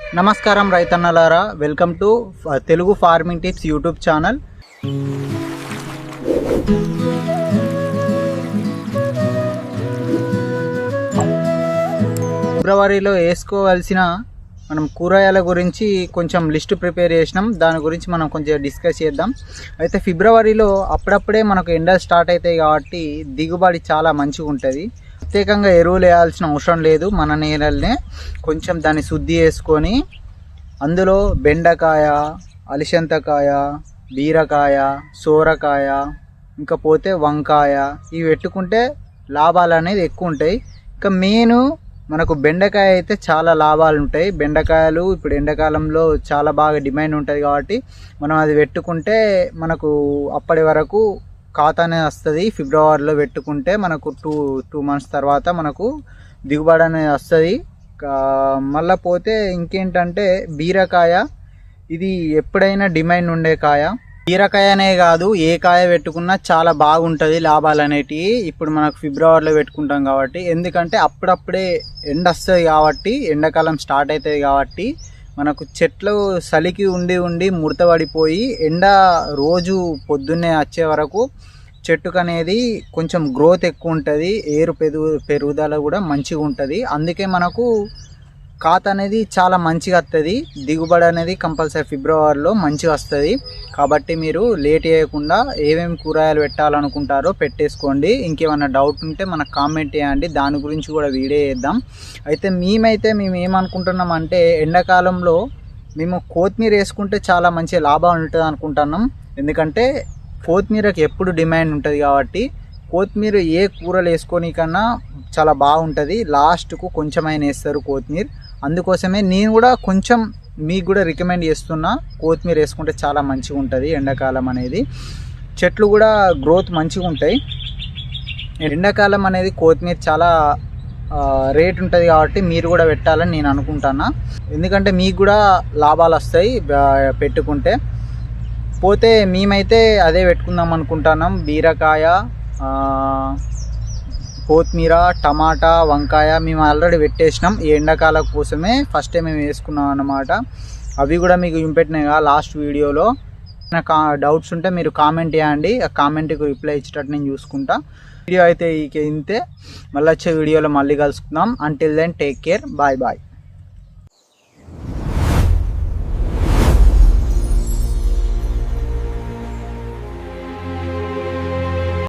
నమస్కారం రైతన్నలారా welcome to Telugu farming tips YouTube channel. ఫిబ్రవరిలో వేసుకోవాల్సిన మనం కూరగాయల గురించి కొంచెం లిస్ట్ ప్రిపేర్ చేసినాం. దాని గురించి మనం కొంచెం డిస్కస్ చేద్దాం. అయితే ఫిబ్రవరిలో అప్పుడప్పుడే మనకు ఎండలు స్టార్ట్ అవుతాయి కాబట్టి దిగుబడి చాలా మంచిగా ఉంటుంది ప్రత్యేకంగా ఎరువులు వేయాల్సిన అవసరం లేదు మన నేలల్నే. కొంచెం దాన్ని శుద్ధి చేసుకొని అందులో బెండకాయ అలిసంతకాయ బీరకాయ సోరకాయ ఇంకా పోతే వంకాయ ఇవి పెట్టుకుంటే లాభాలు అనేది ఎక్కువ ఉంటాయి. ఇంకా మెయిన్ మనకు బెండకాయ అయితే చాలా లాభాలు ఉంటాయి. బెండకాయలు ఇప్పుడు ఎండాకాలంలో చాలా బాగా డిమాండ్ ఉంటుంది కాబట్టి మనం అది పెట్టుకుంటే మనకు అప్పటి వరకు ఖాతానే వస్తుంది. ఫిబ్రవరిలో పెట్టుకుంటే మనకు టూ టూ మంత్స్ తర్వాత మనకు దిగుబడి అనేది వస్తుంది. మళ్ళీ పోతే ఇంకేంటంటే బీరకాయ ఇది ఎప్పుడైనా డిమాండ్ ఉండే కాయ. బీరకాయ అనే కాదు ఏ కాయ పెట్టుకున్నా చాలా బాగుంటుంది లాభాలు అనేటివి ఇప్పుడు మనకు ఫిబ్రవరిలో పెట్టుకుంటాం కాబట్టి ఎందుకంటే అప్పుడప్పుడే ఎండ వస్తుంది కాబట్టి ఎండాకాలం స్టార్ట్ అవుతుంది కాబట్టి మనకు చెట్లు చలికి ఉండి ఉండి ముడత పడిపోయి ఎండ రోజు పొద్దున్నే వచ్చే వరకు చెట్టుకు అనేది కొంచెం గ్రోత్ ఎక్కువ ఉంటుంది ఏరు పెరుగు పెరుగుదల కూడా మంచిగా ఉంటుంది అందుకే మనకు కాత అనేది చాలా మంచిగా వస్తుంది. దిగుబడి అనేది కంపల్సరీ ఫిబ్రవరిలో మంచిగా వస్తుంది. కాబట్టి మీరు లేట్ చేయకుండా ఏమేమి కూరగాయలు పెట్టాలనుకుంటారో పెట్టేసుకోండి. ఇంకేమైనా డౌట్ ఉంటే మనకు కామెంట్ చేయండి. దాని గురించి కూడా వీడియో చేద్దాం. అయితే మేమైతే మేము ఏమనుకుంటున్నాం అంటే ఎండాకాలంలో మేము కొత్తిమీర వేసుకుంటే చాలా మంచి లాభం ఉంటుంది అనుకుంటున్నాం. ఎందుకంటే కొత్తిమీరకి ఎప్పుడు డిమాండ్ ఉంటుంది కాబట్టి కొత్తిమీర ఏ కూరలు వేసుకొని కన్నా చాలా బాగుంటుంది. లాస్ట్కు కొంచెమైనా వేస్తారు కొత్తిమీర. అందుకోసమే నేను కూడా కొంచెం మీకు కూడా రికమెండ్ చేస్తున్నా. కొత్తిమీర వేసుకుంటే చాలా మంచిగా ఉంటుంది ఎండాకాలం అనేది. చెట్లు కూడా గ్రోత్ మంచిగా ఉంటాయి. ఎండాకాలం అనేది కొత్తిమీర చాలా రేట్ ఉంటుంది కాబట్టి మీరు కూడా పెట్టాలని నేను అనుకుంటున్నా. ఎందుకంటే మీకు కూడా లాభాలు వస్తాయి పెట్టుకుంటే. పోతే మేమైతే అదే పెట్టుకుందాం అనుకుంటున్నాం. బీరకాయ కొత్తిమీర టమాటా వంకాయ మేము ఆల్రెడీ పెట్టేసినాం. ఈ ఎండాకాలం కోసమే ఫస్ట్ టైం మేము వేసుకున్నాం అన్నమాట. అవి కూడా మీకు ఇంపెట్టినాయి కదా లాస్ట్ వీడియోలో. నాకు డౌట్స్ ఉంటే మీరు కామెంట్ చేయండి. ఆ కామెంట్కి రిప్లై ఇచ్చేటట్టు నేను చూసుకుంటా. వీడియో అయితే ఇక ఇంతే. మళ్ళీ వచ్చే వీడియోలో మళ్ళీ కలుసుకుందాం. Until then take care bye bye